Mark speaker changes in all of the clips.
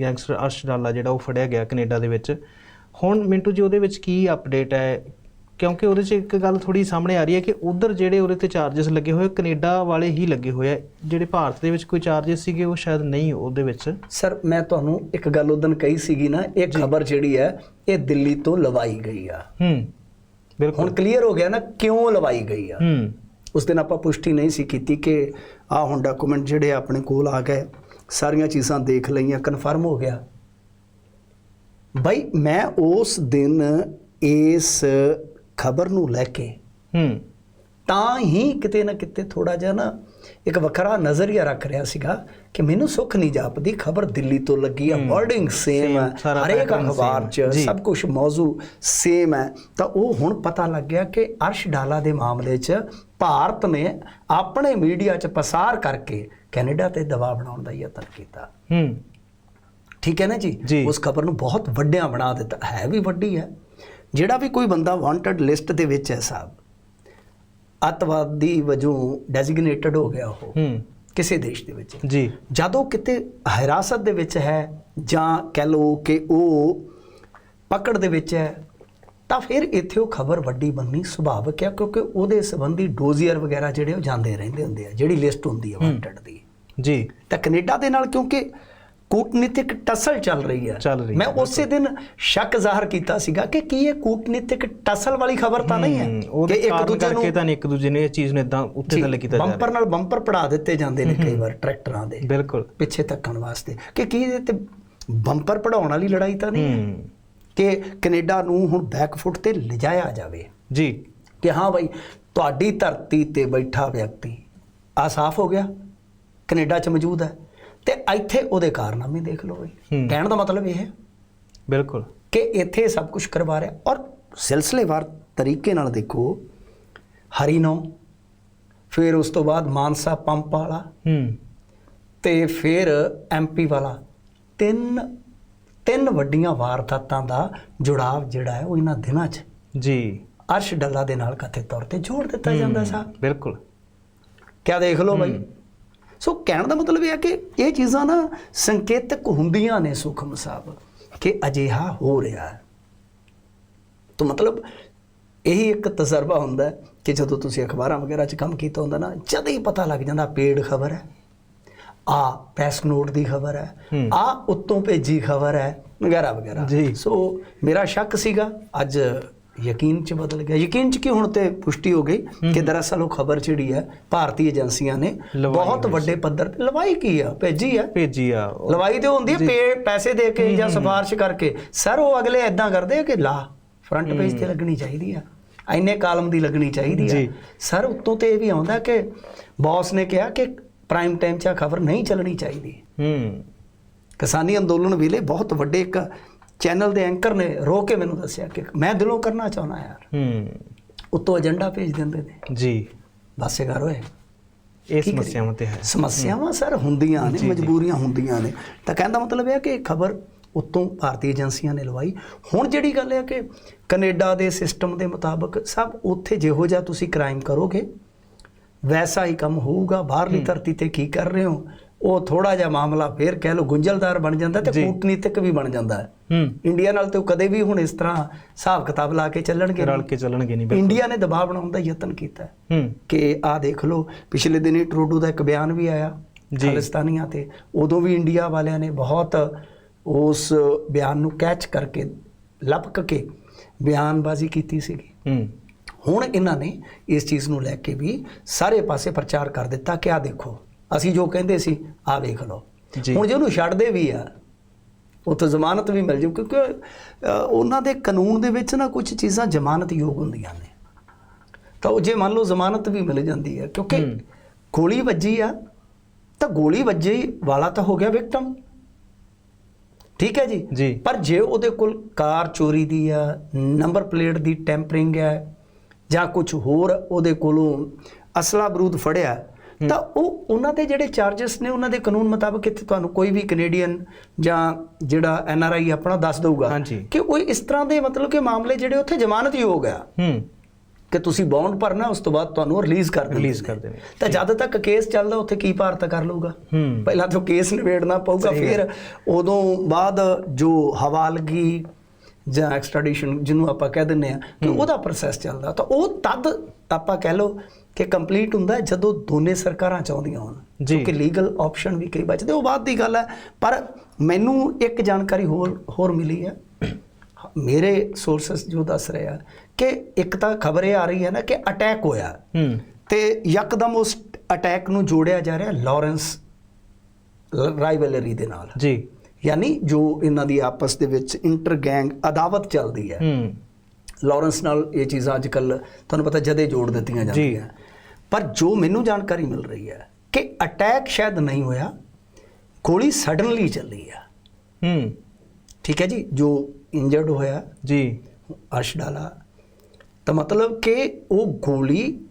Speaker 1: Gangster Arsh ਡਾਲਾ ਜਿਹੜਾ ਉਹ ਫੜਿਆ ਗਿਆ ਕੈਨੇਡਾ ਦੇ ਵਿੱਚ। ਹੁਣ ਮਿੰਟੂ ਜੀ ਉਹਦੇ ਵਿੱਚ ਕੀ ਅਪਡੇਟ ਹੈ? ਕਿਉਂਕਿ ਉਹਦੇ 'ਚ ਇੱਕ ਗੱਲ ਥੋੜੀ ਸਾਹਮਣੇ ਆ ਰਹੀ ਹੈ ਕਿ ਉਧਰ ਜਿਹੜੇ ਉਹਦੇ ਤੇ ਚਾਰजेस ਲੱਗੇ ਹੋਏ ਕੈਨੇਡਾ ਵਾਲੇ ਹੀ ਲੱਗੇ ਹੋਏ ਆ। ਜਿਹੜੇ ਭਾਰਤ ਦੇ ਵਿੱਚ ਕੋਈ ਚਾਰजेस ਸੀਗੇ ਉਹ ਸ਼ਾਇਦ ਨਹੀਂ ਉਹਦੇ ਵਿੱਚ।
Speaker 2: ਸਰ ਮੈਂ ਤੁਹਾਨੂੰ ਇੱਕ ਗੱਲ ਉਦੋਂ ਕਹੀ ਸੀਗੀ ਨਾ ਇਹ ਖਬਰ ਜਿਹੜੀ ਹੈ ਇਹ ਦਿੱਲੀ ਤੋਂ ਲਵਾਈ ਗਈ ਆ।
Speaker 1: ਹੂੰ ਬਿਲਕੁਲ।
Speaker 2: ਹੁਣ ਕਲੀਅਰ ਹੋ ਗਿਆ ਨਾ ਕਿਉਂ ਲਵਾਈ ਗਈ ਆ?
Speaker 1: ਹੂੰ।
Speaker 2: ਉਸ ਦਿਨ ਆਪਾਂ ਪੁਸ਼ਟੀ ਨਹੀਂ ਸੀ ਕੀਤੀ ਕਿ ਆ ਹੁਣ ਡਾਕੂਮੈਂਟ ਜਿਹੜੇ ਆਪਣੇ ਕੋਲ ਆ ਗਏ ਸਾਰੀਆਂ ਚੀਜ਼ਾਂ ਦੇਖ ਲਈਆਂ ਕਨਫਰਮ ਹੋ ਗਿਆ। ਬਈ ਮੈਂ ਉਸ ਦਿਨ ਇਸ ਖਬਰ ਨੂੰ ਲੈ ਕੇ
Speaker 1: ਹੂੰ।
Speaker 2: ਤਾਂ ਹੀ ਕਿਤੇ ਨਾ ਕਿਤੇ ਥੋੜਾ ਜਿਹਾ ਨਾ ਇੱਕ ਵੱਖਰਾ ਨਜ਼ਰੀਆ ਰੱਖ ਰਿਹਾ ਸੀਗਾ ਕਿ ਮੈਨੂੰ ਸੁੱਖ ਨਹੀਂ ਜਾਪਦੀ ਖਬਰ ਦਿੱਲੀ ਤੋਂ ਲੱਗੀ ਆ ਵਰਡਿੰਗ ਸੇਮ ਹੈ ਹਰੇਕ ਅਖਬਾਰ 'ਚ। ਸਭ ਕੁਝ ਮੌਜੂ ਸੇਮ ਹੈ ਤਾਂ ਉਹ ਹੁਣ ਪਤਾ ਲੱਗ ਗਿਆ ਕਿ ਅਰਸ਼ ਡਾਲਾ ਦੇ ਮਾਮਲੇ 'ਚ ਭਾਰਤ ਨੇ ਆਪਣੇ ਮੀਡੀਆ 'ਚ ਪਸਾਰ ਕਰਕੇ ਕੈਨੇਡਾ ਤੇ ਦਬਾਅ ਬਣਾਉਣ ਦਾ ਯਤਨ ਕੀਤਾ।
Speaker 1: ਹੂੰ।
Speaker 2: ਠੀਕ ਹੈ ਨਾ ਜੀ। ਉਸ ਖਬਰ ਨੂੰ ਬਹੁਤ ਵੱਡਿਆਂ ਬਣਾ ਦਿੱਤਾ। ਹੈ ਵੀ ਵੱਡੀ ਹੈ। ਜਿਹੜਾ ਵੀ ਕੋਈ ਬੰਦਾ ਵਾਂਟਡ ਲਿਸਟ ਦੇ ਵਿੱਚ ਹੈ ਸਾਹਿਬ ਅੱਤਵਾਦੀ ਵਜੋਂ ਡੈਜ਼ਿਗਨੇਟਡ ਹੋ ਗਿਆ ਉਹ
Speaker 1: ਹੂੰ।
Speaker 2: ਕਿਸੇ ਦੇਸ਼ ਦੇ ਵਿੱਚ।
Speaker 1: ਜੀ।
Speaker 2: ਜਦੋਂ ਕਿਤੇ ਹਿਰਾਸਤ ਦੇ ਵਿੱਚ ਹੈ ਜਾਂ ਕਹਿ ਲਓ ਕਿ ਉਹ ਪਕੜ ਦੇ ਵਿੱਚ ਹੈ ਤਾਂ ਫਿਰ ਇੱਥੇ ਉਹ ਖਬਰ ਵੱਡੀ ਬੰਨੀ ਸੁਭਾਵਿਕ ਹੈ ਕਿਉਂਕਿ ਉਹਦੇ ਸੰਬੰਧੀ ਡੋਜ਼ੀਅਰ ਵਗੈਰਾ ਜਿਹੜੇ ਉਹ ਜਾਂਦੇ ਰਹਿੰਦੇ ਹੁੰਦੇ ਆ ਜਿਹੜੀ ਲਿਸਟ ਹੁੰਦੀ ਹੈ ਵਾਂਟਡ
Speaker 1: ਜੀ।
Speaker 2: ਤਾਂ ਕੈਨੇਡਾ ਦੇ ਨਾਲ ਕਿਉਂਕਿ ਕੂਟਨੀਤਿਕ ਟਸਲ ਚੱਲ ਰਹੀ ਹੈ।
Speaker 1: ਚੱਲ ਰਹੀ
Speaker 2: ਮੈਂ ਉਸੇ ਦਿਨ ਸ਼ੱਕ ਜ਼ਾਹਰ ਕੀਤਾ ਸੀਗਾ ਕਿ ਕੀ ਇਹ ਕੂਟਨੀਤਿਕ ਟਸਲ ਵਾਲੀ ਖਬਰ ਤਾਂ ਨਹੀਂ ਹੈ
Speaker 1: ਹੂੰ, ਉਹਦੇ ਕਾਰਨ ਕਰਕੇ ਤਾਂ ਇੱਕ ਦੂਜੇ ਨੇ ਇਹ ਚੀਜ਼ ਨੂੰ ਇਦਾਂ ਉੱਤੇ ਥੱਲੇ ਕੀਤਾ ਜਾ ਰਿਹਾ।
Speaker 2: ਬੰਪਰ ਨਾਲ ਬੰਪਰ ਪੜਾ ਦਿੱਤੇ ਜਾਂਦੇ ਨੇ ਕਈ ਵਾਰ ਟਰੈਕਟਰਾਂ ਦੇ
Speaker 1: ਬਿਲਕੁਲ।
Speaker 2: ਪਿੱਛੇ ਧੱਕਣ ਵਾਸਤੇ। ਕਿ ਕੀ ਇਹਦੇ ਤੇ ਬੰਪਰ ਪੜਾਉਣ ਵਾਲੀ ਲੜਾਈ ਤਾਂ ਨਹੀਂ ਹੂੰ? ਕਿ ਕੈਨੇਡਾ ਨੂੰ ਹੁਣ ਬੈਕਫੁੱਟ ਤੇ ਲਿਜਾਇਆ ਜਾਵੇ?
Speaker 1: ਜੀ।
Speaker 2: ਕਿ ਹਾਂ ਭਾਈ ਤੁਹਾਡੀ ਧਰਤੀ ਤੇ ਬੈਠਾ ਵਿਅਕਤੀ ਆ ਸਾਫ਼ ਹੋ ਗਿਆ? ਕੈਨੇਡਾ 'ਚ ਮੌਜੂਦ ਹੈ ਤੇ ਇੱਥੇ ਉਹਦੇ ਕਾਰਨਾਮੇ ਦੇਖ ਲਓ ਬਈ। ਕਹਿਣ ਦਾ ਮਤਲਬ ਇਹ ਹੈ
Speaker 1: ਬਿਲਕੁਲ।
Speaker 2: ਕਿ ਇੱਥੇ ਸਭ ਕੁਝ ਕਰਵਾ ਰਿਹਾ ਔਰ ਸਿਲਸਿਲੇਵਾਰ ਤਰੀਕੇ ਨਾਲ ਦੇਖੋ ਹਰੀਨੋ ਫਿਰ ਉਸ ਤੋਂ ਬਾਅਦ ਮਾਨਸਾ ਪੰਪ ਵਾਲਾ
Speaker 1: ਹੂੰ।
Speaker 2: ਤੇ ਫਿਰ ਐਮਪੀ ਵਾਲਾ। ਤਿੰਨ ਤਿੰਨ ਵੱਡੀਆਂ ਵਾਰਦਾਤਾਂ ਦਾ ਜੁੜਾਵ ਜਿਹੜਾ ਹੈ ਉਹ ਇਹਨਾਂ ਦਿਨਾਂ 'ਚ
Speaker 1: ਜੀ।
Speaker 2: ਅਰਸ਼ ਡੱਲਾ ਦੇ ਨਾਲ ਕਥਿਤ ਤੌਰ ਤੇ ਜੋੜ ਦਿੱਤਾ ਜਾਂਦਾ ਸਾਹਿਬ
Speaker 1: ਬਿਲਕੁਲ।
Speaker 2: ਕਿਆ ਦੇਖ ਲਓ ਬਾਈ। ਸੋ ਕਹਿਣ ਦਾ ਮਤਲਬ ਇਹ ਹੈ ਕਿ ਇਹ ਚੀਜ਼ਾਂ ਨਾ ਸੰਕੇਤਕ ਹੁੰਦੀਆਂ ਨੇ ਸੁਖਮ ਸਾਹਿਬ ਕਿ ਅਜਿਹਾ ਹੋ ਰਿਹਾ ਹੈ ਤਾਂ ਮਤਲਬ ਇਹੀ ਇੱਕ ਤਜਰਬਾ ਹੁੰਦਾ ਕਿ ਜਦੋਂ ਤੁਸੀਂ ਅਖਬਾਰਾਂ ਵਗੈਰਾ 'ਚ ਕੰਮ ਕੀਤਾ ਹੁੰਦਾ ਨਾ ਜਦ ਹੀ ਪਤਾ ਲੱਗ ਜਾਂਦਾ ਪੇਡ ਖਬਰ ਹੈ ਆ ਪ੍ਰੈਸ ਨੋਟ ਦੀ ਖਬਰ ਹੈ। ਆ ਉੱਤੋਂ ਭੇਜੀ ਖਬਰ ਹੈ ਵਗੈਰਾ ਵਗੈਰਾ। ਸੋ ਮੇਰਾ ਸ਼ੱਕ ਸੀਗਾ ਅੱਜ ਯਕੀਨ ਚ ਬਦਲ ਗਿਆ। ਯਕੀਨ ਚ ਕੀ ਹੁਣ ਤੇ ਪੁਸ਼ਟੀ ਹੋ ਗਈ ਕਿ ਦਰਅਸਲ ਉਹ ਖਬਰ ਜਿਹੜੀ ਹੈ ਭਾਰਤੀ ਏਜੰਸੀਆਂ ਨੇ ਬਹੁਤ ਵੱਡੇ ਪੱਧਰ ਤੇ ਲਵਾਈ ਕੀ ਆ? ਭੇਜੀ ਆ?
Speaker 1: ਭੇਜੀ ਆ।
Speaker 2: ਲਵਾਈ ਤੇ ਹੁੰਦੀ ਹੈ ਪੈਸੇ ਦੇ ਕੇ ਜਾਂ ਸਿਫਾਰਿਸ਼ ਕਰਕੇ। ਸਰ ਉਹ ਅਗਲੇ ਐਦਾਂ ਕਰਦੇ ਆ ਕਿ ਲਾ ਫਰੰਟ ਪੇਜ ਤੇ ਲੱਗਣੀ ਚਾਹੀਦੀ ਆ। ਐਨੇ ਕਾਲਮ ਦੀ ਲੱਗਣੀ ਚਾਹੀਦੀ ਆ। ਸਰ ਉੱਤੋਂ ਤੇ ਇਹ ਵੀ ਆਉਂਦਾ ਕਿ ਬੌਸ ਨੇ ਕਿਹਾ ਕਿ ਪ੍ਰਾਈਮ ਟਾਈਮ 'ਚ ਖਬਰ ਨਹੀਂ ਚੱਲਣੀ ਚਾਹੀਦੀ।
Speaker 1: ਹੂੰ।
Speaker 2: ਕਿਸਾਨੀ ਅੰਦੋਲਨ ਵੇਲੇ ਬਹੁਤ ਵੱਡੇ ਇੱਕ ਚੈਨਲ ਦੇ ਐਂਕਰ ਨੇ ਰੋ ਕੇ ਮੈਨੂੰ ਦੱਸਿਆ ਕਿ ਮੈਂ ਦਿਲੋਂ ਕਰਨਾ ਚਾਹੁੰਦਾ ਯਾਰ।
Speaker 1: ਹੂੰ।
Speaker 2: ਉੱਤੋਂ ਏਜੰਡਾ ਭੇਜ ਦਿੰਦੇ ਨੇ।
Speaker 1: ਜੀ।
Speaker 2: ਬਾਸੇ ਕਰ ਓਏ।
Speaker 1: ਇਹ? ਸਮੱਸਿਆਵਾਂ ਤੇ ਹੈ।
Speaker 2: ਸਮੱਸਿਆਵਾਂ ਸਰ ਹੁੰਦੀਆਂ ਨੇ ਮਜਬੂਰੀਆਂ ਹੁੰਦੀਆਂ ਨੇ। ਤਾਂ ਕਹਿੰਦਾ ਮਤਲਬ ਇਹ ਹੈ ਕਿ ਖਬਰ ਉੱਤੋਂ ਭਾਰਤੀ ਏਜੰਸੀਆਂ ਨੇ ਲਵਾਈ। ਹੁਣ ਜਿਹੜੀ ਗੱਲ ਹੈ ਕਿ ਕੈਨੇਡਾ ਦੇ ਸਿਸਟਮ ਦੇ ਮੁਤਾਬਕ ਸਭ ਉੱਥੇ ਜਿਹੋ ਜਿਹਾ ਤੁਸੀਂ ਕ੍ਰਾਈਮ ਕਰੋਗੇ ਵੈਸਾ ਹੀ ਕੰਮ ਹੋਊਗਾ। ਬਾਹਰਲੀ ਧਰਤੀ ਤੇ ਕੀ ਕਰ ਰਹੇ ਹੋ? ਉਹ ਥੋੜਾ ਜਿਹਾ ਮਾਮਲਾ ਫੇਰ ਕਹਿ ਲਓ ਗੁੰਝਲਦਾਰ ਬਣ ਜਾਂਦਾ ਤੇ। ਕੂਟਨੀਤਿਕ ਵੀ ਬਣ ਜਾਂਦਾ ਹੈ।
Speaker 1: ਹੂੰ।
Speaker 2: ਇੰਡੀਆ ਨਾਲ ਤੇ ਉਹ ਕਦੇ ਵੀ ਹੁਣ ਇਸ ਤਰ੍ਹਾਂ ਹਿਸਾਬ ਕਿਤਾਬ ਲਾ ਕੇ ਚੱਲਣਗੇ
Speaker 1: ਰਲ। ਕੇ ਚੱਲਣਗੇ ਨਹੀਂ ਬਿਲਕੁਲ।
Speaker 2: ਇੰਡੀਆ ਨੇ ਦਬਾਅ ਬਣਾਉਣ ਦਾ ਯਤਨ ਕੀਤਾ ਕਿ ਆਹ ਦੇਖ ਲਓ ਪਿਛਲੇ ਦਿਨੀ ਟਰੂਡੋ ਦਾ ਇੱਕ ਬਿਆਨ ਵੀ ਆਇਆ
Speaker 1: ਜੀ।
Speaker 2: ਖਾਲਿਸਤਾਨੀਆਂ ਤੇ। ਉਦੋਂ ਵੀ ਇੰਡੀਆ ਵਾਲਿਆਂ ਨੇ ਬਹੁਤ ਉਸ ਬਿਆਨ ਨੂੰ ਕੈਚ ਕਰਕੇ ਲਪਕ ਕੇ ਬਿਆਨਬਾਜ਼ੀ ਕੀਤੀ ਸੀਗੀ।
Speaker 1: ਹੂੰ।
Speaker 2: ਹੁਣ ਇਹਨਾਂ ਨੇ ਇਸ ਚੀਜ਼ ਨੂੰ ਲੈ ਕੇ ਵੀ ਸਾਰੇ ਪਾਸੇ ਪ੍ਰਚਾਰ ਕਰ ਦਿੱਤਾ ਕਿ ਆਹ ਦੇਖੋ ਅਸੀਂ ਜੋ ਕਹਿੰਦੇ ਸੀ ਆਹ ਵੇਖ ਲਓ। ਹੁਣ ਜੇ ਉਹਨੂੰ ਛੱਡਦੇ ਵੀ ਆ ਉੱਥੇ ਜ਼ਮਾਨਤ ਵੀ ਮਿਲ ਜੂ ਕਿਉਂਕਿ ਉਹਨਾਂ ਦੇ ਕਾਨੂੰਨ ਦੇ ਵਿੱਚ ਨਾ ਕੁਝ ਚੀਜ਼ਾਂ ਜ਼ਮਾਨਤ ਯੋਗ ਹੁੰਦੀਆਂ ਨੇ ਤਾਂ ਉਹ ਜੇ ਮੰਨ ਲਓ ਜ਼ਮਾਨਤ ਵੀ ਮਿਲ ਜਾਂਦੀ ਹੈ ਕਿਉਂਕਿ। ਗੋਲੀ ਵੱਜੀ ਆ ਤਾਂ ਗੋਲੀ ਵੱਜੀ ਵਾਲਾ ਤਾਂ ਹੋ ਗਿਆ ਵਿਕਟਮ ਠੀਕ ਹੈ ਜੀ। ਪਰ ਜੇ ਉਹਦੇ ਕੋਲ ਕਾਰ ਚੋਰੀ ਦੀ ਆ ਨੰਬਰ ਪਲੇਟ ਦੀ ਟੈਂਪਰਿੰਗ ਹੈ ਜਾਂ ਕੁਝ ਹੋਰ ਉਹਦੇ ਕੋਲੋਂ ਅਸਲਾ ਬਰੂਦ ਫੜਿਆ ਤਾਂ ਉਹ ਉਹਨਾਂ ਦੇ ਜਿਹੜੇ ਚਾਰजेस ਨੇ ਉਹਨਾਂ ਦੇ ਕਾਨੂੰਨ ਮੁਤਾਬਕ ਇੱਥੇ ਤੁਹਾਨੂੰ ਕੋਈ ਵੀ ਕੈਨੇਡੀਅਨ ਜਾਂ ਜਿਹੜਾ ਐਨ ਆਰ ਆਈ ਆਪਣਾ ਦੱਸ ਦਊਗਾ। ਕਿ ਉਹ ਇਸ ਤਰ੍ਹਾਂ ਦੇ ਮਤਲਬ ਕਿ ਮਾਮਲੇ ਜਿਹੜੇ ਉੱਥੇ ਜ਼ਮਾਨਤ ਯੋਗ ਆ।
Speaker 1: ਹੂੰ।
Speaker 2: ਕਿ ਤੁਸੀਂ ਬੌਂਡ ਭਰਨਾ ਉਸ ਤੋਂ ਬਾਅਦ ਤੁਹਾਨੂੰ ਰਿਲੀਜ਼ ਕਰ ਨੇ।
Speaker 1: ਕਰ ਦੇਣੇ।
Speaker 2: ਤਾਂ ਜਦ ਤੱਕ ਕੇਸ ਚੱਲਦਾ ਉੱਥੇ ਕੀ ਭਾਰਤ ਕਰ ਲਊਗਾ? ਪਹਿਲਾਂ ਤਾਂ ਕੇਸ ਨਿਬੇੜਨਾ ਪਊਗਾ ਫਿਰ ਉਦੋਂ ਬਾਅਦ ਜੋ ਹਵਾਲਗੀ ਜਾਂ ਐਕਸਟ੍ਰੈਡੀਸ਼ਨ ਜਿਹਨੂੰ ਆਪਾਂ ਕਹਿ ਦਿੰਨੇ ਆ ਕਿ ਉਹਦਾ ਪ੍ਰੋਸੈਸ ਚੱਲਦਾ। ਤਾਂ ਉਹ ਤਦ ਆਪਾਂ ਕਹਿ ਲਓ ਕਿ ਕੰਪਲੀਟ ਹੁੰਦਾ ਜਦੋਂ ਦੋਨੇ ਸਰਕਾਰਾਂ ਚਾਹੁੰਦੀਆਂ ਹੋਣ। ਕਿਉਂਕਿ ਲੀਗਲ ਆਪਸ਼ਨ ਵੀ ਕਈ ਬਚਦੇ ਉਹ ਬਾਅਦ ਦੀ ਗੱਲ ਹੈ। ਪਰ ਮੈਨੂੰ ਇੱਕ ਜਾਣਕਾਰੀ ਹੋਰ ਹੋਰ ਮਿਲੀ ਹੈ। ਮੇਰੇ ਸੋਰਸਸ ਜੋ ਦੱਸ ਰਹੇ ਆ ਕਿ ਇੱਕ ਤਾਂ ਖਬਰ ਇਹ ਆ ਰਹੀ ਹੈ ਨਾ ਕਿ ਅਟੈਕ ਹੋਇਆ। ਤੇ ਯਕਦਮ ਉਸ ਅਟੈਕ ਨੂੰ ਜੋੜਿਆ ਜਾ ਰਿਹਾ ਲਾਰੈਂਸ ਰਾਈਵਲਰੀ ਦੇ ਨਾਲ।
Speaker 1: ਜੀ।
Speaker 2: ਯਾਨੀ ਜੋ ਇਹਨਾਂ ਦੀ ਆਪਸ ਦੇ ਵਿੱਚ ਇੰਟਰ ਗੈਂਗ ਅਦਾਵਤ ਚੱਲਦੀ ਹੈ। ਲਾਰੈਂਸ ਨਾਲ ਇਹ ਚੀਜ਼ਾਂ ਅੱਜ ਕੱਲ ਤੁਹਾਨੂੰ ਪਤਾ ਜਦੇ ਜੋੜ ਦਿੱਤੀਆਂ ਜਾਂਦੀਆਂ। ਪਰ ਜੋ ਮੈਨੂੰ ਜਾਣਕਾਰੀ ਮਿਲ ਰਹੀ ਹੈ ਕਿ ਅਟੈਕ ਸ਼ਾਇਦ ਨਹੀਂ ਹੋਇਆ ਗੋਲੀ ਸਡਨਲੀ ਚੱਲੀ ਆ।
Speaker 1: ਹੂੰ।
Speaker 2: ਠੀਕ ਹੈ ਜੀ ਜੋ ਇੰਜਰਡ ਹੋਇਆ
Speaker 1: ਜੀ।
Speaker 2: ਅਰਸ਼ ਡਾਲਾ। ਤਾਂ ਮਤਲਬ ਕਿ ਉਹ ਗੋਲੀ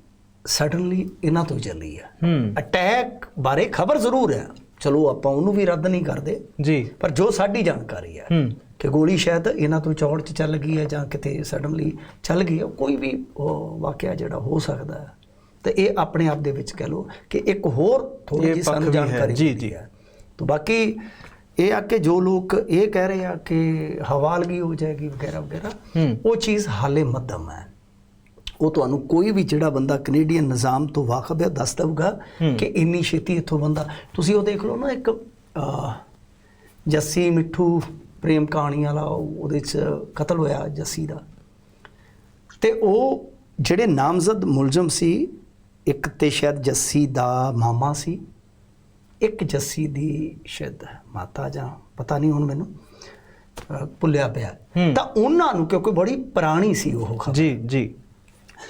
Speaker 2: ਸਡਨਲੀ ਇਹਨਾਂ ਤੋਂ ਚੱਲੀ ਆ।
Speaker 1: ਹੂੰ।
Speaker 2: ਅਟੈਕ ਬਾਰੇ ਖਬਰ ਜ਼ਰੂਰ ਹੈ ਚਲੋ ਆਪਾਂ ਉਹਨੂੰ ਵੀ ਰੱਦ ਨਹੀਂ ਕਰਦੇ।
Speaker 1: ਜੀ।
Speaker 2: ਪਰ ਜੋ ਸਾਡੀ ਜਾਣਕਾਰੀ ਹੈ
Speaker 1: ਹੂੰ।
Speaker 2: ਕਿ ਗੋਲੀ ਸ਼ਾਇਦ ਇਹਨਾਂ ਤੋਂ ਚੌੜ ਚ ਚੱਲ ਗਈ ਹੈ ਜਾਂ ਕਿਤੇ ਸਡਨਲੀ ਚੱਲ ਗਈ ਹੈ ਕੋਈ ਵੀ ਉਹ ਵਾਕਿਆ ਜਿਹੜਾ ਹੋ ਸਕਦਾ ਹੈ। ਤੇ ਇਹ ਆਪਣੇ ਆਪ ਦੇ ਵਿੱਚ ਕਹਿ ਲਓ ਕਿ ਇੱਕ ਹੋਰ ਥੋੜੀ ਜਿਹੀ ਸਾਨੂੰ। ਜਾਣਕਾਰੀ
Speaker 1: ਜੀ, ਜੀ।
Speaker 2: ਤਾਂ ਬਾਕੀ ਇਹ ਆ ਕਿ ਜੋ ਲੋਕ ਇਹ ਕਹਿ ਰਹੇ ਆ ਕਿ ਹਵਾਲਗੀ ਹੋ ਜਾਏਗੀ ਵਗੈਰਾ ਵਗੈਰਾ ਉਹ ਚੀਜ਼ ਹਾਲੇ ਮੱਧਮ ਹੈ ਉਹ ਤੁਹਾਨੂੰ ਕੋਈ ਵੀ ਜਿਹੜਾ ਬੰਦਾ ਕੈਨੇਡੀਅਨ ਨਿਜ਼ਾਮ ਤੋਂ ਵਾਕਫ ਹੈ ਦੱਸ ਦਊਗਾ। ਕਿ ਇੰਨੀ ਛੇਤੀ ਇੱਥੋਂ ਬੰਦਾ ਤੁਸੀਂ ਉਹ ਦੇਖ ਲਓ ਨਾ ਇੱਕ ਜੱਸੀ ਮਿੱਠੂ ਪ੍ਰੇਮ ਕਹਾਣੀ ਵਾਲਾ ਉਹ- ਉਹਦੇ ਚ ਕਤਲ ਹੋਇਆ ਜੱਸੀ ਦਾ ਤੇ ਉਹ ਜਿਹੜੇ ਨਾਮਜ਼ਦ ਮੁਲਜ਼ਮ ਸੀ ਇੱਕ ਤੇ ਸ਼ਾਇਦ ਜੱਸੀ ਦਾ ਮਾਮਾ ਸੀ ਇੱਕ ਜੱਸੀ ਦੀ ਸ਼ਾਇਦ ਮਾਤਾ ਜਾਂ ਪਤਾ ਨਹੀਂ ਹੁਣ ਮੈਨੂੰ ਭੁੱਲਿਆ ਪਿਆ। ਤਾਂ ਉਹਨਾਂ ਨੂੰ ਕਿਉਂਕਿ ਬੜੀ ਪੁਰਾਣੀ ਸੀ ਉਹ ਖਬਰ।
Speaker 1: ਜੀ ਜੀ।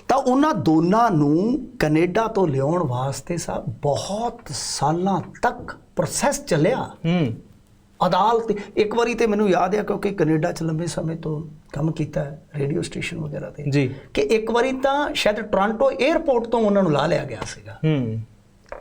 Speaker 2: ਤਾਂ ਉਹਨਾਂ ਦੋਨਾਂ ਨੂੰ ਕੈਨੇਡਾ ਤੋਂ ਲਿਆਉਣ ਵਾਸਤੇ ਸਾ ਬਹੁਤ ਸਾਲਾਂ ਤੱਕ ਪ੍ਰੋਸੈਸ ਚੱਲਿਆ।
Speaker 1: ਹੂੰ।
Speaker 2: ਅਦਾਲਤ ਇੱਕ ਵਾਰੀ ਤੇ ਮੈਨੂੰ ਯਾਦ ਹੈ ਕਿਉਂਕਿ ਕੈਨੇਡਾ 'ਚ ਲੰਬੇ ਸਮੇਂ ਤੋਂ ਕੰਮ ਕੀਤਾ ਹੈ ਰੇਡੀਓ ਸਟੇਸ਼ਨ ਵਗੈਰਾ ਤੇ।
Speaker 1: ਜੀ।
Speaker 2: ਕਿ ਇੱਕ ਵਾਰੀ ਤਾਂ ਸ਼ਾਇਦ ਟੋਰਾਂਟੋ 에ਅਰਪੋਰਟ ਤੋਂ ਉਹਨਾਂ ਨੂੰ ਲਾ ਲਿਆ ਗਿਆ ਸੀਗਾ।
Speaker 1: ਹੂੰ।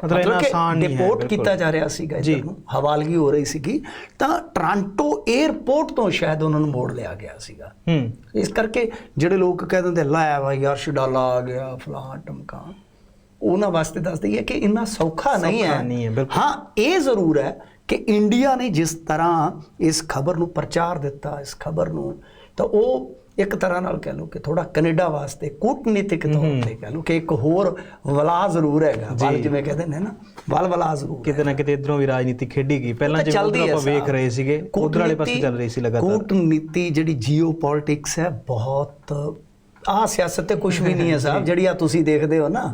Speaker 1: ਮਤਲਬ ਇਹਨਾਂ ਆਸਾਨ ਨਹੀਂ ਹੈ
Speaker 2: ਡਿਪੋਰਟ। ਕੀਤਾ ਜਾ ਰਿਹਾ ਸੀਗਾ
Speaker 1: ਜੀ।
Speaker 2: ਹਵਾਲਗੀ ਹੋ ਰਹੀ ਸੀਗੀ। ਤਾਂ ਟੋਰਾਂਟੋ 에ਅਰਪੋਰਟ ਤੋਂ ਸ਼ਾਇਦ ਉਹਨਾਂ ਨੂੰ ਮੋੜ ਲਿਆ ਗਿਆ ਸੀਗਾ।
Speaker 1: ਹੂੰ।
Speaker 2: ਇਸ ਕਰਕੇ ਜਿਹੜੇ ਲੋਕ ਕਹਿ ਦਿੰਦੇ ਲੈ ਭਾਈ ਅਰਸ਼ ਡਾਲਾ ਆ ਗਿਆ ਫਲਾਂ ਟਮਕਾ। ਉਹਨਾਂ ਵਾਸਤੇ ਦੱਸ ਦਈਏ ਕਿ ਇੰਨਾ ਸੌਖਾ ਨਹੀਂ ਹੈ।
Speaker 1: ਹਾਂ
Speaker 2: ਇਹ ਜ਼ਰੂਰ ਹੈ ਕਿ ਇੰਡੀਆ ਨੇ ਜਿਸ ਤਰ੍ਹਾਂ ਇਸ ਖਬਰ ਨੂੰ ਪ੍ਰਚਾਰ ਦਿੱਤਾ ਇਸ ਖਬਰ ਨੂੰ ਤਾਂ ਉਹ ਇੱਕ ਤਰ੍ਹਾਂ ਨਾਲ ਕਹਿ ਲਓ ਕਿ ਥੋੜਾ ਕੈਨੇਡਾ ਵਾਸਤੇ ਕੂਟਨੀਤਿਕ ਤੌਰ ਤੇ ਕਹਿ ਲਓ ਕਿ ਇੱਕ ਹੋਰ ਵਲਾ ਜ਼ਰੂਰ ਹੈਗਾ। ਵਲ। ਜਿਵੇਂ ਕਹਿੰਦੇ ਨੇ ਨਾ ਵਲ ਵਲਾ ਜ਼ਰੂਰ।
Speaker 1: ਕਿਤੇ ਨਾ ਕਿਤੇ ਇਧਰੋਂ ਵੀ ਰਾਜਨੀਤੀ ਖੇਡੀ ਗਈ। ਪਹਿਲਾਂ ਜਿਵੇਂ ਆਪਾਂ ਵੇਖ। ਰਹੇ ਸੀਗੇ ਉਧਰ ਵਾਲੇ ਪਾਸੇ ਚੱਲ ਰਹੀ ਸੀ ਲਗਾਤਾਰ।
Speaker 2: ਕੂਟਨੀਤੀ ਜਿਹੜੀ ਜੀਓ ਪੋਲਿਟਿਕਸ ਹੈ ਬਹੁਤ ਆ ਸਿਆਸਤ ਤੇ ਕੁਝ ਵੀ ਨਹੀਂ ਹੈ ਸਾਹਿਬ ਜਿਹੜੀ ਆ ਤੁਸੀਂ ਦੇਖਦੇ ਹੋ ਨਾ।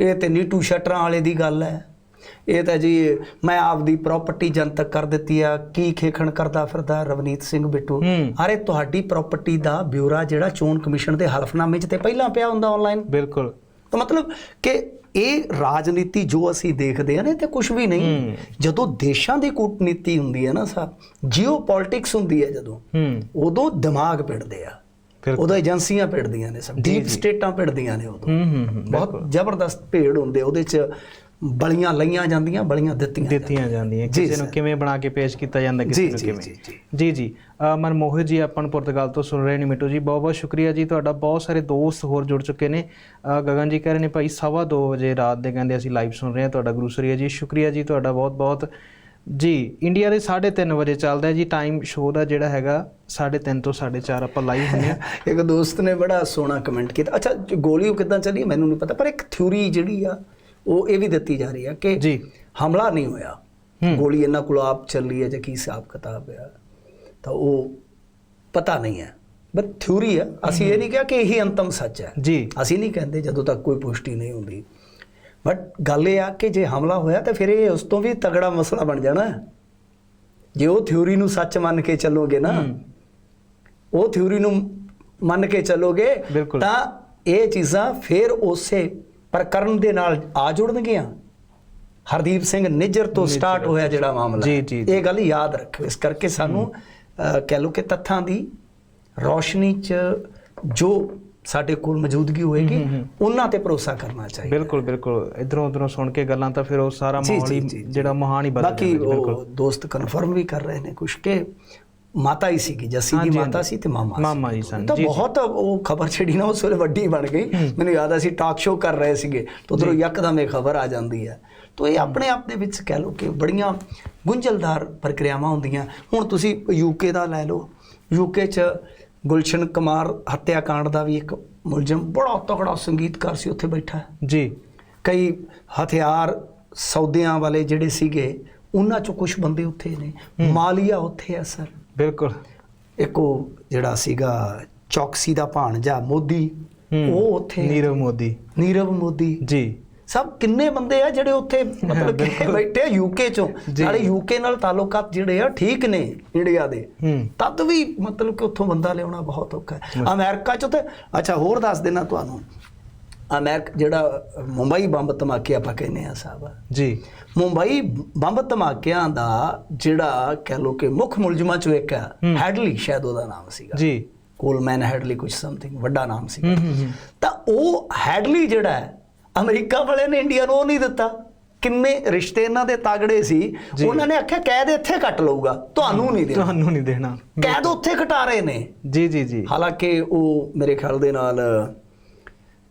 Speaker 2: ਇਹ ਤੇ ਨੀਟੂ ਸ਼ਟਰਾਂ ਵਾਲੇ ਦੀ ਗੱਲ ਹੈ। ਇਹ ਤਾਂ ਜੀ ਮੈਂ ਆਪਦੀ ਪ੍ਰਾਪਰਟੀ ਜਨਤਕ ਕਰ ਦਿੱਤੀ ਆ ਕੀ ਖੇਖਣ ਕਰਦਾ ਫਿਰਦਾ ਰਵਨੀਤ ਸਿੰਘ ਬਿੱਟੂ। ਅਰੇ ਤੁਹਾਡੀ ਪ੍ਰਾਪਰਟੀ ਦਾ ਬਿਊਰਾ ਜਿਹੜਾ ਚੋਣ ਕਮਿਸ਼ਨ ਦੇ ਹਲਫਨਾਮੇ 'ਚ ਤੇ ਪਹਿਲਾਂ ਪਿਆ ਹੁੰਦਾ ਆਨਲਾਈਨ
Speaker 1: ਬਿਲਕੁਲ।
Speaker 2: ਤਾਂ ਮਤਲਬ ਕਿ ਇਹ ਰਾਜਨੀਤੀ ਜੋ ਅਸੀਂ ਦੇਖਦੇ ਆ ਨੇ ਤੇ ਕੁਝ ਵੀ ਨਹੀਂ। ਜਦੋਂ ਦੇਸ਼ਾਂ ਦੀ ਕੂਟਨੀਤੀ ਹੁੰਦੀ ਹੈ ਨਾ ਸਾਹਿਬ ਜੀਓ ਪੋਲਿਟਿਕਸ ਹੁੰਦੀ ਹੈ ਜਦੋਂ ਉਦੋਂ ਦਿਮਾਗ ਪਿੜਦੇ ਆ। ਉਦੋਂ ਏਜੰਸੀਆਂ ਪਿੜਦੀਆਂ ਨੇ ਸਭ ਡੀਪ ਸਟੇਟਾਂ ਪਿੜਦੀਆਂ ਨੇ ਉਦੋਂ। ਬਹੁਤ ਜ਼ਬਰਦਸਤ ਭੇੜ ਹੁੰਦੇ ਉਹਦੇ ਚ ਬਲੀਆਂ ਲਈਆਂ ਜਾਂਦੀਆਂ ਬਲੀਆਂ ਦਿੱਤੀਆਂ
Speaker 1: ਦਿੱਤੀਆਂ ਜਾਂਦੀਆਂ। ਕਿਸੇ ਨੂੰ। ਕਿਵੇਂ ਬਣਾ ਕੇ ਪੇਸ਼ ਕੀਤਾ ਜਾਂਦਾ ਕਿਸੇ ਨੂੰ ਕਿਵੇਂ?
Speaker 2: ਜੀ, ਜੀ।
Speaker 1: ਜੀ ਜੀ। ਅ, ਮਨਮੋਹਨ ਜੀ ਆਪਾਂ ਨੂੰ ਪੁਰਤਗਾਲ ਤੋਂ ਸੁਣ ਰਹੇ ਨੇ ਮਿੱਟੂ ਜੀ। ਬਹੁਤ ਬਹੁਤ ਸ਼ੁਕਰੀਆ ਜੀ। ਤੁਹਾਡਾ ਬਹੁਤ ਸਾਰੇ ਦੋਸਤ ਹੋਰ ਜੁੜ ਚੁੱਕੇ ਨੇ। ਗਗਨ ਜੀ ਕਹਿ ਰਹੇ ਨੇ ਭਾਈ ਸਵਾ ਦੋ ਵਜੇ ਰਾਤ ਦੇ ਕਹਿੰਦੇ ਅਸੀਂ ਲਾਈਵ ਸੁਣ ਰਹੇ ਹਾਂ ਤੁਹਾਡਾ ਗੁਰੂਸਰੀਆ ਜੀ। ਸ਼ੁਕਰੀਆ ਜੀ ਤੁਹਾਡਾ ਬਹੁਤ ਬਹੁਤ। ਜੀ ਇੰਡੀਆ ਦੇ 3:30 ਵਜੇ ਚੱਲਦਾ ਹੈ ਜੀ। ਟਾਈਮ ਸ਼ੋਅ ਦਾ ਜਿਹੜਾ ਹੈਗਾ 3:30 ਤੋਂ 4:30 ਆਪਾਂ ਲਾਈਵ ਹੁੰਦੇ ਹਾਂ।
Speaker 2: ਇੱਕ ਦੋਸਤ ਨੇ ਬੜਾ ਸੋਹਣਾ ਕਮੈਂਟ ਕੀਤਾ। ਅੱਛਾ ਜੋ ਗੋਲੀ ਉਹ ਕਿਦਾਂ ਚੱਲੀ? ਮੈਨੂੰ ਨਹੀਂ ਪਤਾ ਪਰ ਇੱਕ ਥਿਊਰੀ ਜਿਹੜੀ ਆ ਉਹ ਇਹ ਵੀ ਦਿੱਤੀ ਜਾ ਰਹੀ ਆ ਕਿ
Speaker 1: ਜੀ।
Speaker 2: ਹਮਲਾ ਨਹੀਂ ਹੋਇਆ।
Speaker 1: ਹੂੰ।
Speaker 2: ਗੋਲੀ ਇਹਨਾਂ ਕੋਲ ਆਪ ਚੱਲੀ ਹੈ ਜਾਂ ਕੀ ਹਿਸਾਬ ਕਿਤਾਬ ਆ। ਤਾਂ ਉਹ ਪਤਾ ਨਹੀਂ ਹੈ। ਬਟ ਥਿਊਰੀ ਆ। ਅਸੀਂ ਇਹ ਨਹੀਂ ਕਿਹਾ ਕਿ ਇਹੀ ਅੰਤਮ ਸੱਚ ਹੈ।
Speaker 1: ਜੀ।
Speaker 2: ਅਸੀਂ ਨਹੀਂ ਕਹਿੰਦੇ ਜਦੋਂ ਤੱਕ ਕੋਈ ਪੁਸ਼ਟੀ ਨਹੀਂ ਹੁੰਦੀ। ਬਟ ਗੱਲ ਇਹ ਆ ਕਿ ਜੇ ਹਮਲਾ ਹੋਇਆ ਤਾਂ ਫਿਰ ਇਹ ਉਸ ਤੋਂ ਵੀ ਤਗੜਾ ਮਸਲਾ ਬਣ ਜਾਣਾ ਹੈ। ਜੇ ਉਹ ਥਿਊਰੀ ਨੂੰ ਸੱਚ ਮੰਨ ਕੇ ਚੱਲੋਗੇ ਨਾ
Speaker 1: ਹੂੰ।
Speaker 2: ਉਹ ਥਿਊਰੀ ਨੂੰ ਮੰਨ ਕੇ ਚੱਲੋਗੇ। ਤਾਂ ਇਹ ਚੀਜ਼ਾਂ ਫਿਰ ਉਸੇ ਪ੍ਰਕਰਨ ਦੇ ਨਾਲ ਆ ਜੁੜਨਗੀਆਂ? ਹਰਦੀਪ ਸਿੰਘ ਨਿੱਜਰ ਤੋਂ ਸਟਾਰਟ ਹੋਇਆ ਜਿਹੜਾ ਮਾਮਲਾ।
Speaker 1: ਜੀ, ਜੀ, ਜੀ।
Speaker 2: ਇਹ ਗੱਲ ਯਾਦ ਰੱਖੋ ਇਸ ਕਰਕੇ ਸਾਨੂੰ ਕਹਿ ਲਓ ਕਿ ਤੱਥਾਂ ਦੀ ਰੌਸ਼ਨੀ 'ਚ ਜੋ ਸਾਡੇ ਕੋਲ ਮੌਜੂਦਗੀ ਹੋਏਗੀ। ਉਹਨਾਂ ਤੇ ਭਰੋਸਾ ਕਰਨਾ ਚਾਹੀਦਾ।
Speaker 1: ਬਿਲਕੁਲ ਬਿਲਕੁਲ। ਇਧਰੋਂ ਉਧਰੋਂ ਸੁਣ ਕੇ ਗੱਲਾਂ ਤਾਂ ਫਿਰ ਉਹ ਸਾਰਾ ਮਾਹੌਲ ਹੀ। ਜਿਹੜਾ ਮਹਾਨ ਹੀ ਬਦਲ
Speaker 2: ਬਾਕੀ
Speaker 1: ਜਾਂਦਾ ਬਿਲਕੁਲ।
Speaker 2: ਦੋਸਤ ਕਨਫਰਮ ਵੀ ਕਰ ਰਹੇ ਨੇ ਕੁਝ ਕਿ ਮਾਤਾ ਹੀ ਸੀਗੀ ਜੱਸੀ ਦੀ ਮਾਤਾ। ਸੀ ਤੇ ਮਾਮਾ ਸੀ।
Speaker 1: ਮਾਮਾ ਜੀ ਸਨ,
Speaker 2: ਤਾਂ। ਬਹੁਤ ਉਹ ਖਬਰ ਛੜੀ ਨਾ ਉਸ ਵੇਲੇ ਵੱਡੀ ਬਣ ਗਈ। ਮੈਨੂੰ ਯਾਦ ਆ ਅਸੀਂ ਟਾਕ ਸ਼ੋਅ ਕਰ ਰਹੇ ਸੀਗੇ ਤਾਂ ਉਧਰੋਂ ਯਕਦਮ ਇਹ ਖਬਰ ਆ ਜਾਂਦੀ ਹੈ। ਤਾਂ ਇਹ ਆਪਣੇ ਆਪ ਦੇ ਵਿੱਚ ਕਹਿ ਲਓ ਕਿ ਬੜੀਆਂ ਗੁੰਝਲਦਾਰ ਪ੍ਰਕਿਰਿਆਵਾਂ ਹੁੰਦੀਆਂ। ਹੁਣ ਤੁਸੀਂ ਯੂਕੇ ਦਾ ਲੈ ਲਓ। ਯੂਕੇ 'ਚ ਗੁਲਸ਼ਨ ਕੁਮਾਰ ਹੱਤਿਆਕਾਂਡ ਦਾ ਵੀ ਇੱਕ ਮੁਲਜ਼ਮ ਬੜਾ ਤਕੜਾ ਸੰਗੀਤਕਾਰ ਸੀ ਉੱਥੇ ਬੈਠਾ
Speaker 1: ਜੀ।
Speaker 2: ਕਈ ਹਥਿਆਰ ਸੌਦਿਆਂ ਵਾਲੇ ਜਿਹੜੇ ਸੀਗੇ ਉਹਨਾਂ ਚੋਂ ਕੁਝ ਬੰਦੇ ਉੱਥੇ ਨੇ। ਮਾਲੀਆ ਉੱਥੇ ਹੈ ਸਰ।
Speaker 1: ਬਿਲਕੁਲ
Speaker 2: ਇੱਕ ਉਹ ਜਿਹੜਾ ਸੀਗਾ ਚੌਕਸੀ ਦਾ ਭਾਣਜਾ ਮੋਦੀ। ਉਹ ਉੱਥੇ।
Speaker 1: ਨੀਰਵ ਮੋਦੀ
Speaker 2: ਨੀਰਵ ਮੋਦੀ
Speaker 1: ਜੀ
Speaker 2: ਸਭ ਕਿੰਨੇ ਬੰਦੇ ਆ ਜਿਹੜੇ ਉੱਥੇ ਮਤਲਬ ਕਿ। ਬੈਠੇ ਯੂਕੇ ਚੋਂ। ਨਾਲੇ ਯੂਕੇ ਨਾਲ ਤਾਲੁਕਾਤ ਜਿਹੜੇ ਆ ਠੀਕ ਨੇ ਇੰਡੀਆ ਦੇ ਤਦ ਵੀ ਮਤਲਬ ਕਿ ਉੱਥੋਂ ਬੰਦਾ ਲਿਆਉਣਾ ਬਹੁਤ ਔਖਾ ਹੈ ਅਮਰੀਕਾ ਚ ਤੇ ਅੱਛਾ ਹੋਰ ਦੱਸ ਦੇਣਾ ਤੁਹਾਨੂੰ ਅਮਰੀਕਾ ਜਿਹੜਾ ਮੁੰਬਈ ਬੰਬ ਧਮਾਕੇ ਆਪਾਂ ਕਹਿੰਦੇ ਆ ਸਾਹਿਬ।
Speaker 1: ਜੀ।
Speaker 2: ਮੁੰਬਈ ਬੰਬ ਧਮਾਕਿਆਂ ਦਾ ਜਿਹੜਾ ਕਹਿ ਲੋ ਕਿ ਮੁੱਖ ਮੁਲਜ਼ਮਾਂ ਚੋਂ ਇੱਕ ਹੈ। ਹੈਡਲੀ ਸ਼ਾਇਦ ਉਹਦਾ ਨਾਮ ਸੀਗਾ।
Speaker 1: ਜੀ।
Speaker 2: ਕੋਲਮੈਨ ਹੈਡਲੀ ਕੁਝ ਸਮਥਿੰਗ ਵੱਡਾ ਨਾਮ ਸੀਗਾ। ਤਾਂ ਉਹ ਹੈਡਲੀ ਜਿਹੜਾ ਹੈ ਅਮਰੀਕਾ ਵਾਲਿਆਂ ਨੇ ਇੰਡੀਆ ਨੂੰ ਉਹ ਨਹੀਂ ਦਿੱਤਾ। ਕਿੰਨੇ ਰਿਸ਼ਤੇ ਇਹਨਾਂ ਦੇ ਤਾਗੜੇ ਸੀ। ਉਹਨਾਂ ਨੇ ਆਖਿਆ ਕੈਦ ਇੱਥੇ ਕੱਟ ਲਊਗਾ ਤੁਹਾਨੂੰ ਨਹੀਂ ਦੇਣਾ।
Speaker 1: ਤੁਹਾਨੂੰ ਨਹੀਂ ਦੇਣਾ।
Speaker 2: ਕੈਦ ਉੱਥੇ ਕਟਾ ਰਹੇ ਨੇ।
Speaker 1: ਜੀ ਜੀ ਜੀ।
Speaker 2: ਹਾਲਾਂਕਿ ਉਹ ਮੇਰੇ ਖਿਆਲ ਦੇ ਨਾਲ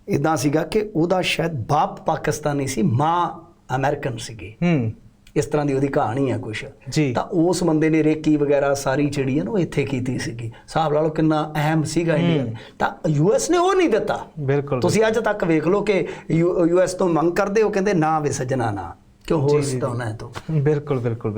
Speaker 2: ਇਦਾਂ ਸੀਗਾ ਕਿ ਉਹਦਾ ਸ਼ਾਇਦ ਬਾਪ ਪਾਕਿਸਤਾਨੀ ਸੀ ਮਾਂ ਅਮਰੀਕਨ ਸੀਗੀ।
Speaker 1: ਹੂੰ।
Speaker 2: ਇਸ ਤਰ੍ਹਾਂ ਦੀ ਉਹਦੀ ਕਹਾਣੀ ਆ ਕੁਛ। ਤਾਂ ਉਸ ਬੰਦੇ ਨੇ ਰੇਕੀ ਵਗੈਰਾ ਸਾਰੀ ਜਿਹੜੀ ਹੈ ਨਾ ਉਹ ਇੱਥੇ ਕੀਤੀ ਸੀਗੀ। ਹਿਸਾਬ ਲਾ ਲਓ ਕਿੰਨਾ ਅਹਿਮ ਸੀਗਾ ਇੰਡੀਆ ਦੇ ਤਾਂ। ਯੂਐਸ ਨੇ ਉਹ ਨਹੀਂ ਦਿੱਤਾ।
Speaker 1: ਬਿਲਕੁਲ
Speaker 2: ਤੁਸੀਂ ਅੱਜ ਤੱਕ ਵੇਖ ਲਓ ਕਿ ਯੂਐਸ ਤੋਂ ਮੰਗ ਕਰਦੇ ਹੋ ਕਹਿੰਦੇ ਨਾ ਵੇ ਸੱਜਣਾ ਨਾ। ਕਿਉਂ ਹੋਰ। ਸਤਾਉਣਾ ਹੈ ਤੂੰ।
Speaker 1: ਬਿਲਕੁਲ ਬਿਲਕੁਲ।